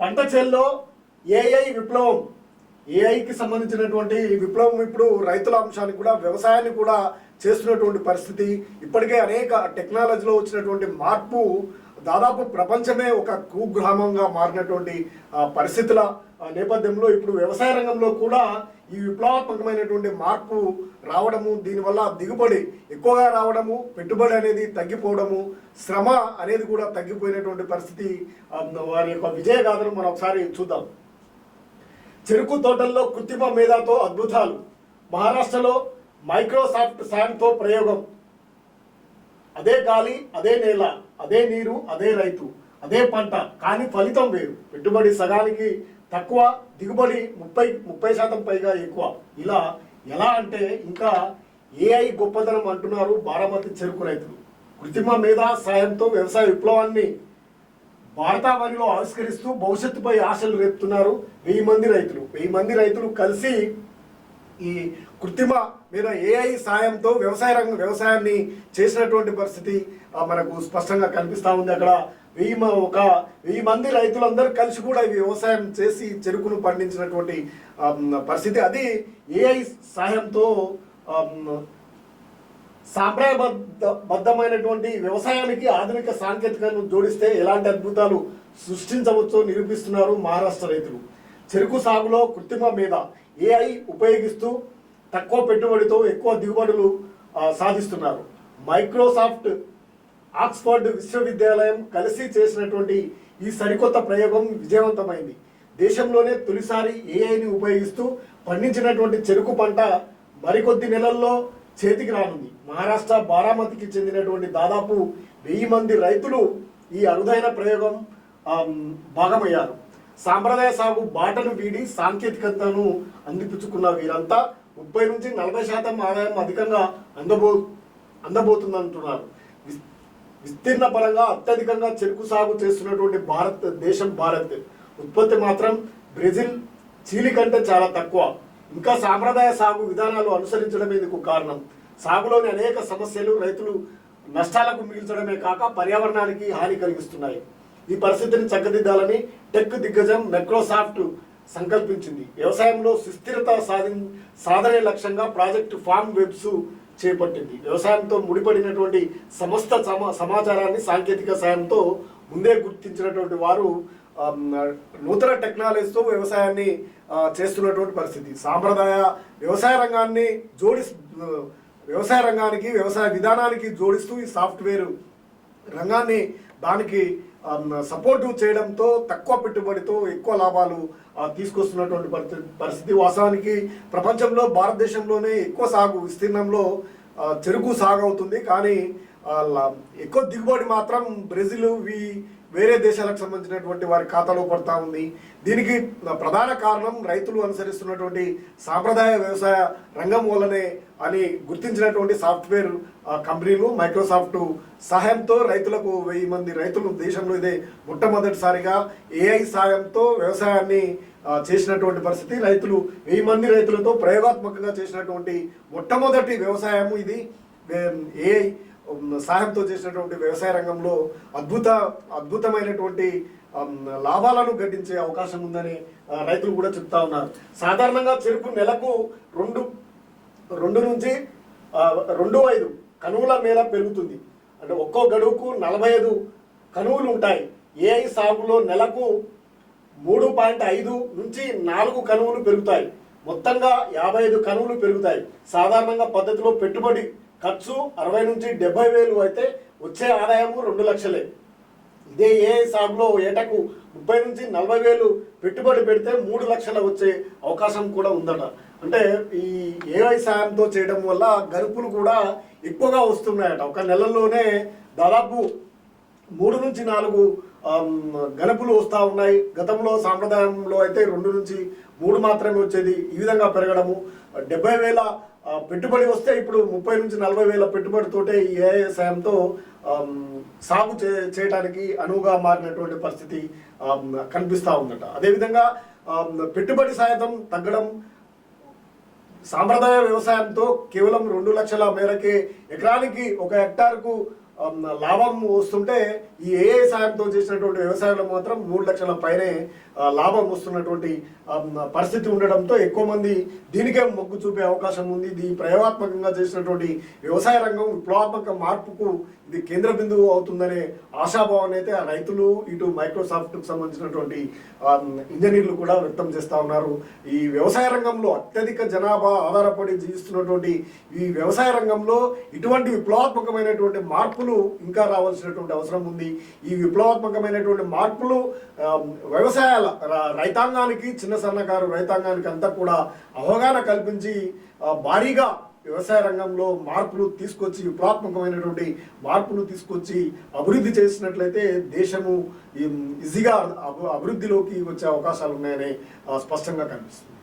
పంట చేల్లో ఏఐ విప్లవం ఏఐకి సంబంధించినటువంటి విప్లవం ఇప్పుడు రైతుల అంశాన్ని కూడా వ్యవసాయాన్ని కూడా చేస్తున్నటువంటి పరిస్థితి. ఇప్పటికే అనేక టెక్నాలజీలో వచ్చినటువంటి మార్పు దాదాపు ప్రపంచమే ఒక కుగ్రామంగా మారినటువంటి పరిస్థితుల నేపథ్యంలో ఇప్పుడు వ్యవసాయ రంగంలో కూడా ఈ విప్లవాత్మకమైనటువంటి మార్పు రావడము దీనివల్ల దిగుబడి ఎక్కువగా రావడము పెట్టుబడి అనేది తగ్గిపోవడము శ్రమ అనేది కూడా తగ్గిపోయినటువంటి పరిస్థితి వారి యొక్క విజయగాథను మనం ఒకసారి చూద్దాం. చెరుకు తోటల్లో కృత్రిమ మేధాతో అద్భుతాలు. మహారాష్ట్రలో మైక్రోసాఫ్ట్ సాయంతో ప్రయోగం. అదే గాలి అదే నేల అదే నీరు అదే రైతు అదే పంట కానీ ఫలితం వేరు. పెట్టుబడి సగానికి తక్కువ దిగుబడి ముప్పై ముప్పై శాతం పైగా ఎక్కువ. ఇలా ఎలా అంటే ఇంకా ఏఐ గొప్పతనం అంటున్నారు బారామతి చెరుకు రైతులు. కృత్రిమ మేధా సాయంతో వ్యవసాయ విప్లవాన్ని భారతావనిలో ఆవిష్కరిస్తూ భవిష్యత్తుపై ఆశలు రేపుతున్నారు వెయ్యి మంది రైతులు. వెయ్యి మంది రైతులు కలిసి ఈ కృత్రిమ మీద ఏఐ సాయంతో వ్యవసాయ రంగం వ్యవసాయాన్ని చేసినటువంటి పరిస్థితి మనకు స్పష్టంగా కనిపిస్తూ ఉంది అక్కడ. వెయ్యి ఒక వెయ్యి మంది రైతులందరూ కలిసి కూడా వ్యవసాయం చేసి చెరుకును పండించినటువంటి పరిస్థితి. అది ఏఐ సాయంతో సాంప్రదాయబద్ధ బద్ధమైనటువంటి వ్యవసాయానికి ఆధునిక సాంకేతికతను జోడిస్తే ఎలాంటి అద్భుతాలు సృష్టించవచ్చో నిరూపిస్తున్నారు మహారాష్ట్ర రైతులు. చెరుకు సాగులో కృత్రిమ మీద ఏఐ ఉపయోగిస్తూ తక్కువ పెట్టుబడితో ఎక్కువ దిగుబడులు సాధిస్తున్నారు. మైక్రోసాఫ్ట్ ఆక్స్ఫర్డ్ విశ్వవిద్యాలయం కలిసి చేసినటువంటి ఈ సరికొత్త ప్రయోగం విజయవంతమైంది. దేశంలోనే తొలిసారి ఏఐని ఉపయోగిస్తూ పండించినటువంటి చెరుకు పంట మరికొద్ది నెలల్లో చేతికి రానుంది. మహారాష్ట్ర బారామతికి చెందినటువంటి దాదాపు వెయ్యి మంది రైతులు ఈ అరుదైన ప్రయోగం భాగమయ్యారు. సాంప్రదాయ సాగు బాటను వీడి సాంకేతికతను అందిపుచ్చుకున్న వీరంతా ముప్పై నుంచి నలభై శాతం ఆదాయం అధికంగా అందబో అందబోతుందంటున్నారు. విస్తీర్ణ పరంగా అత్యధికంగా చెరుకు సాగు చేస్తున్నటువంటి భారత్ దేశం భారత్. ఉత్పత్తి మాత్రం బ్రెజిల్ చీలి కంటే చాలా తక్కువ. ఇంకా సాంప్రదాయ సాగు విధానాలు అనుసరించడమే ఇందుకు కారణం. సాగులోని అనేక సమస్యలు రైతులు నష్టాలకు మిగిల్చడమే కాక పర్యావరణానికి హాని కలిగిస్తున్నాయి. ఈ పరిస్థితిని చక్కదిద్దాలని టెక్ దిగ్గజం మైక్రోసాఫ్ట్ సంకల్పించింది. వ్యవసాయంలో సుస్థిరత సాధి సాధనే లక్ష్యంగా ప్రాజెక్టు ఫామ్ వెబ్స్ చేపట్టింది. వ్యవసాయంతో ముడిపడినటువంటి సమస్త సమా సమాచారాన్ని సాంకేతిక సాయంతో ముందే గుర్తించినటువంటి వారు నూతన టెక్నాలజీతో వ్యవసాయాన్ని చేస్తున్నటువంటి పరిస్థితి. సాంప్రదాయ వ్యవసాయ రంగాన్ని జోడి వ్యవసాయ రంగానికి వ్యవసాయ విధానానికి జోడిస్తూ ఈ సాఫ్ట్వేర్ రంగాన్ని దానికి సపోర్ట్ చేయడంతో తక్కువ పెట్టుబడితో ఎక్కువ లాభాలు తీసుకొస్తున్నటువంటి పరిస్థితి పరిస్థితి వాస్తవానికి ప్రపంచంలో భారతదేశంలోనే ఎక్కువ సాగు విస్తీర్ణంలో చెరుకు సాగు అవుతుంది. కానీ లా- ఎక్కువ దిగుబడి మాత్రం బ్రెజిల్ వి వేరే దేశాలకు సంబంధించినటువంటి వారి ఖాతాలో పడతా ఉంది. దీనికి ప్రధాన కారణం రైతులు అనుసరిస్తున్నటువంటి సాంప్రదాయ వ్యవసాయ రంగం వల్లనే అని గుర్తించినటువంటి సాఫ్ట్వేర్ కంపెనీలు మైక్రోసాఫ్ట్ సహాయంతో రైతులకు వెయ్యి మంది రైతులు దేశంలో ఇదే మొట్టమొదటిసారిగా ఏఐ సాయంతో వ్యవసాయాన్ని చేసినటువంటి పరిస్థితి. రైతులు వెయ్యి మంది రైతులతో ప్రయోగాత్మకంగా చేసినటువంటి మొట్టమొదటి వ్యవసాయము ఇది. ఏఐ సహాయంతో చేసినటువంటి వ్యవసాయ రంగంలో అద్భుత అద్భుతమైనటువంటి లాభాలను గడించే అవకాశం ఉందని రైతులు కూడా చెప్తా ఉన్నారు. సాధారణంగా చెరుకు నెలకు రెండు రెండు నుంచి రెండు ఐదు కనువుల మేర పెరుగుతుంది. అంటే ఒక్కో గడువుకు నలభై ఐదు కనువులు ఉంటాయి. ఏఐ సాగులో నెలకు మూడు పాయింట్ ఐదు నుంచి నాలుగు కనువులు పెరుగుతాయి. మొత్తంగా యాభై ఐదు కనువులు పెరుగుతాయి. సాధారణంగా పద్ధతిలో పెట్టుబడి ఖర్చు అరవై నుంచి డెబ్బై వేలు అయితే వచ్చే ఆదాయము రెండు లక్షలే. ఇదే ఏ సాగులో ఏటకు ముప్పై నుంచి నలభై వేలు పెట్టుబడి పెడితే మూడు లక్షల వచ్చే అవకాశం కూడా ఉందట. అంటే ఈ ఏఐ సాయంతో చేయడం వల్ల గరుపులు కూడా ఎక్కువగా వస్తున్నాయట. ఒక నెలలోనే దాదాపు మూడు నుంచి నాలుగు గణపులు వస్తూ ఉన్నాయి. గతంలో సాంప్రదాయంలో అయితే రెండు నుంచి మూడు మాత్రమే వచ్చేది. ఈ విధంగా పెరగడము. డెబ్బై వేల పెట్టుబడి వస్తే ఇప్పుడు ముప్పై నుంచి నలభై వేల పెట్టుబడితోటే ఈ ఏఐ సాయంతో సాగు చే చేయడానికి అనువుగా మారినటువంటి పరిస్థితి కనిపిస్తూ ఉందట. అదేవిధంగా పెట్టుబడి సాయం తగ్గడం సాంప్రదాయ వ్యవసాయంతో కేవలం రెండు లక్షల మేరకే ఎకరానికి ఒక హెక్టార్కు లాభం వస్తుంటే ఈ ఏఐ సాయంతో చేసినటువంటి వ్యవసాయంలో మాత్రం మూడు లక్షల పైనే లాభం వస్తున్నటువంటి పరిస్థితి ఉండడంతో ఎక్కువ మంది దీనికే మొగ్గు చూపే అవకాశం ఉంది. ఇది ప్రయోగాత్మకంగా చేసినటువంటి వ్యవసాయ రంగం విప్లవాత్మక మార్పుకు ఇది కేంద్ర బిందువు అవుతుందనే ఆశాభావాన్ని అయితే ఆ రైతులు ఇటు మైక్రోసాఫ్ట్కు సంబంధించినటువంటి ఇంజనీర్లు కూడా వ్యక్తం చేస్తూ ఉన్నారు. ఈ వ్యవసాయ రంగంలో అత్యధిక జనాభా ఆధారపడి జీవిస్తున్నటువంటి ఈ వ్యవసాయ రంగంలో ఇటువంటి విప్లవాత్మకమైనటువంటి మార్పులు ఇంకా రావాల్సినటువంటి అవసరం ఉంది. ఈ విప్లవాత్మకమైనటువంటి మార్పులు వ్యవసాయాల రైతాంగానికి చిన్న సన్నకారు రైతాంగానికి అంతా కూడా అవగాహన కల్పించి భారీగా వ్యవసాయ రంగంలో మార్పులు తీసుకొచ్చి విప్లవాత్మకమైనటువంటి మార్పులు తీసుకొచ్చి అభివృద్ధి చేసినట్లయితే దేశము ఈజీగా అభివృద్ధిలోకి వచ్చే అవకాశాలు ఉన్నాయని స్పష్టంగా కనిపిస్తుంది.